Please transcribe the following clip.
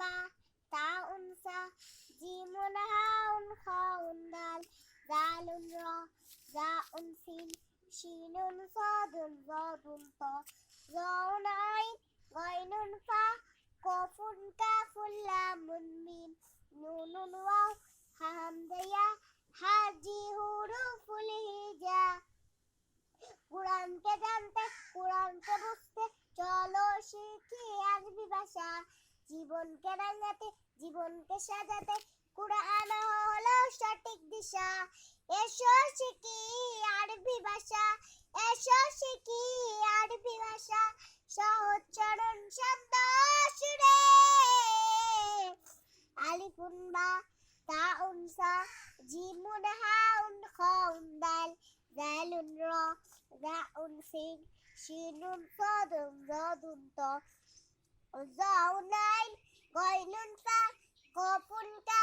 বা তাউন সা জিমুন হাউন খাউন দাল, জালুন র জাউন সিন, শিনুন সাদুন জাদুন ত জাউন আইন গাইনুন ফা, কফুন লামুন মিম নুনুন ওয়াও, হামদায়া, হাজি হুরুফুল হিজা। কোরআনকে জানতে, কোরআনকে বুঝতে, চলো শিখি আরবি ভাষা। জীবনকে রাঙাতে, জীবনকে সাজাতে কোরআন হলো সঠিক দিশা। এসো শিখি আরবি ভাষা, এসো শিখি আরবি ভাষা, সহজ চরণ শব্দ সুরে। আলিফুন বা তাউন সা জিমুন হাউন খাউন দাল জালুন র জাউন সিন শিনুন সাদুন জাদুন ত। জাউন আইন গাইনুন ফা কফুন কা